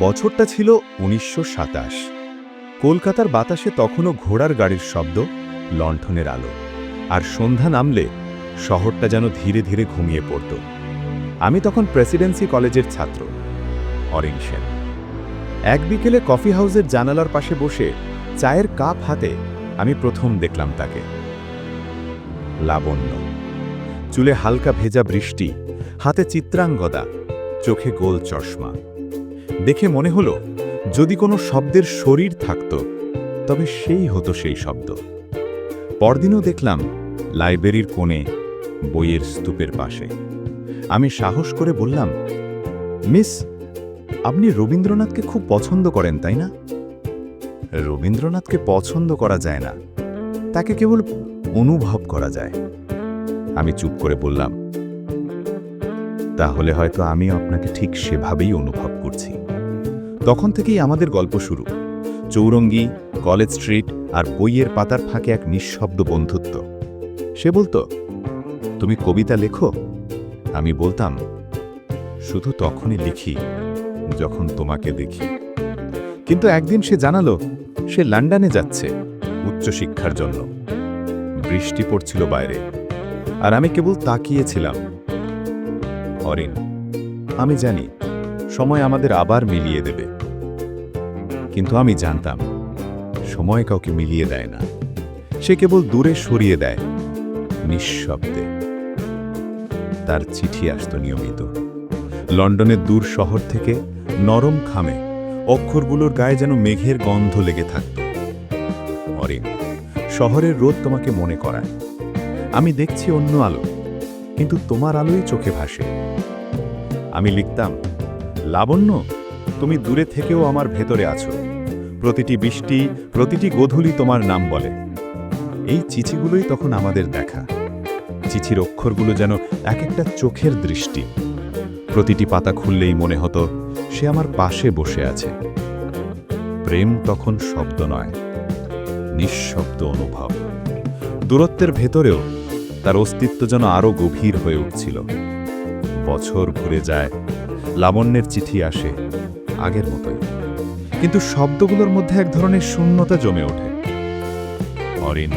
বছরটা ছিল উনিশশো সাতাশ। কলকাতার বাতাসে তখনও ঘোড়ার গাড়ির শব্দ, লণ্ঠনের আলো। আর সন্ধ্যা নামলে শহরটা যেন ধীরে ধীরে ঘুমিয়ে পড়ত। আমি তখন প্রেসিডেন্সি কলেজের ছাত্র, অরিন সেন। এক বিকেলে কফি হাউসের জানালার পাশে বসে চায়ের কাপ হাতে আমি প্রথম দেখলাম তাকে। লাবণ্য। চুলে হালকা ভেজা বৃষ্টি, হাতে চিত্রাঙ্গদা, চোখে গোল চশমা। দেখে মনে হলো, যদি কোনো শব্দের শরীর থাকত, তবে সেই হতো সেই শব্দ। পরদিনও দেখলাম, লাইব্রেরির কোণে বইয়ের স্তূপের পাশে। আমি সাহস করে বললাম, মিস, আপনি রবীন্দ্রনাথকে খুব পছন্দ করেন, তাই না? রবীন্দ্রনাথকে পছন্দ করা যায় না, তাকে কেবল অনুভব করা যায়। আমি চুপ করে বললাম, তাহলে হয়তো আমি আপনাকে ঠিক সেভাবেই অনুভব তখন থেকেই আমাদের গল্প শুরু। চৌরঙ্গি, কলেজ স্ট্রিট আর বইয়ের পাতার ফাঁকে এক নিঃশব্দ বন্ধুত্ব। সে বলতো, তুমি কবিতা লেখো? আমি বলতাম, শুধু তখনই লিখি, যখন তোমাকে দেখি। কিন্তু একদিন সে জানালো, সে লন্ডনে যাচ্ছে উচ্চশিক্ষার জন্য। বৃষ্টি পড়ছিল বাইরে আর আমি কেবল তাকিয়েছিলাম। অরিন, আমি জানি, সময় আমাদের আবার মিলিয়ে দেবে। কিন্তু আমি জানতাম, সময় কাউকে মিলিয়ে দেয় না। সে কেবল দূরে সরিয়ে দেয়, নিঃশব্দে। তার চিঠি আসত নিয়মিত। লন্ডনের দূর শহর থেকে নরম খামে অক্ষরগুলোর গায়ে যেন মেঘের গন্ধ লেগে থাকত। অরিন, শহরের রোদ তোমাকে মনে করায়। আমি দেখছি অন্য আলো, কিন্তু তোমার আলোই চোখে ভাসে। আমি লিখতাম, লাবণ্য, তুমি দূরে থেকেও আমার ভেতরে আছো। প্রতিটি বৃষ্টি, প্রতিটি গোধূলি তোমার নাম বলে। এই চিঠিগুলোই তখন আমাদের দেখা। চিঠির অক্ষরগুলো যেন এক একটা চোখের দৃষ্টি। প্রতিটি পাতা খুললেই মনে হতো সে আমার পাশে বসে আছে। প্রেম তখন শব্দ নয়, নিঃশব্দ অনুভব। দূরত্বের ভেতরেও তার অস্তিত্ব যেন আরও গভীর হয়ে উঠছিল। বছর ঘুরে যায়, লাবণ্যের চিঠি আসে আগের মতোই। কিন্তু শব্দগুলোর মধ্যে এক ধরনের শূন্যতা জমে ওঠে। অরিন,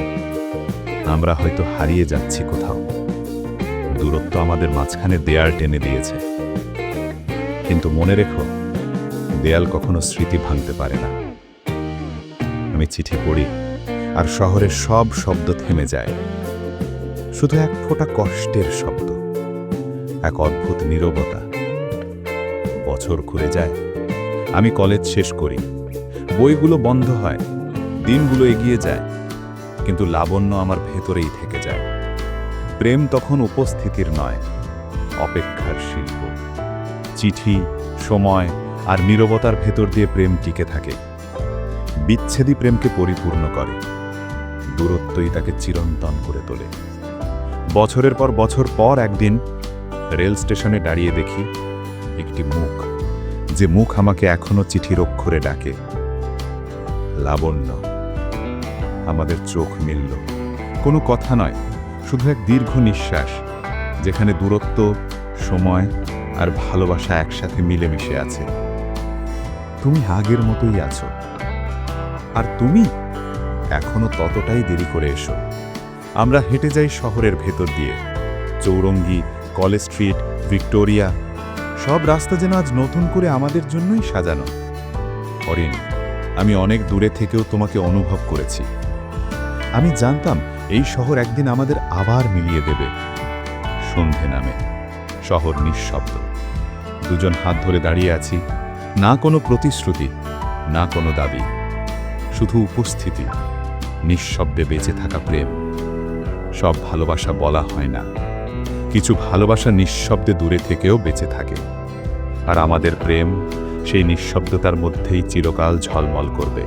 আমরা হয়তো হারিয়ে যাচ্ছি কোথাও। দূরত্ব আমাদের মাঝখানে দেয়াল টেনে দিয়েছে। কিন্তু মনে রেখো, দেয়াল কখনো স্মৃতি ভাঙতে পারে না। আমি চিঠি পড়ি, আর শহরের সব শব্দ থেমে যায়। শুধু এক ফোঁটা কষ্টের শব্দ, এক অদ্ভুত নীরবতা। বছর ঘুরে যায় আমি কলেজ শেষ করি। বইগুলো বন্ধ হয়, দিনগুলো এগিয়ে যায়, কিন্তু লাবণ্য আমার ভেতরেই থেকে যায়। প্রেম তখন উপস্থিতির নয়, অপেক্ষার শিল্প। চিঠি, সময় আর নীরবতার ভেতর দিয়ে প্রেম টিকে থাকে। বিচ্ছেদী প্রেমকে পরিপূর্ণ করে, দূরত্বই তাকে চিরন্তন করে তোলে। বছরের পর বছর পর একদিন রেল স্টেশনে দাঁড়িয়ে দেখি একটি মুখ যে মুখ আমাকে এখনও চিঠির অক্ষরে ডাকে। লাবণ্য, আমাদের চোখ মিলল। কোনো কথা নয়, শুধু এক দীর্ঘ নিঃশ্বাস, যেখানে দূরত্ব, সময় আর ভালোবাসা একসাথে মিলেমিশে আছে। তুমি আগের মতোই আছো। আর তুমি এখনও ততটাই দেরি করে এসো। আমরা হেঁটে যাই শহরের ভেতর দিয়ে, চৌরঙ্গি, কলেজ স্ট্রিট, ভিক্টোরিয়া সব রাস্তা যেন আজ নতুন করে আমাদের জন্যই সাজানো। অরিন, আমি অনেক দূরে থেকেও তোমাকে অনুভব করেছি। আমি জানতাম এই শহর একদিন আমাদের আবার মিলিয়ে দেবে। সন্ধে নামে, শহর নিঃশব্দ। দুজন হাত ধরে দাঁড়িয়ে আছি, না কোনো প্রতিশ্রুতি, না কোনো দাবি, শুধু উপস্থিতি, নিঃশব্দে বেঁচে থাকা প্রেম। সব ভালোবাসা বলা হয় না। কিছু ভালোবাসা নিঃশব্দে দূরে থেকেও বেঁচে থাকে। আর আমাদের প্রেম সেই নিঃশব্দতার মধ্যেই চিরকাল ঝলমল করবে।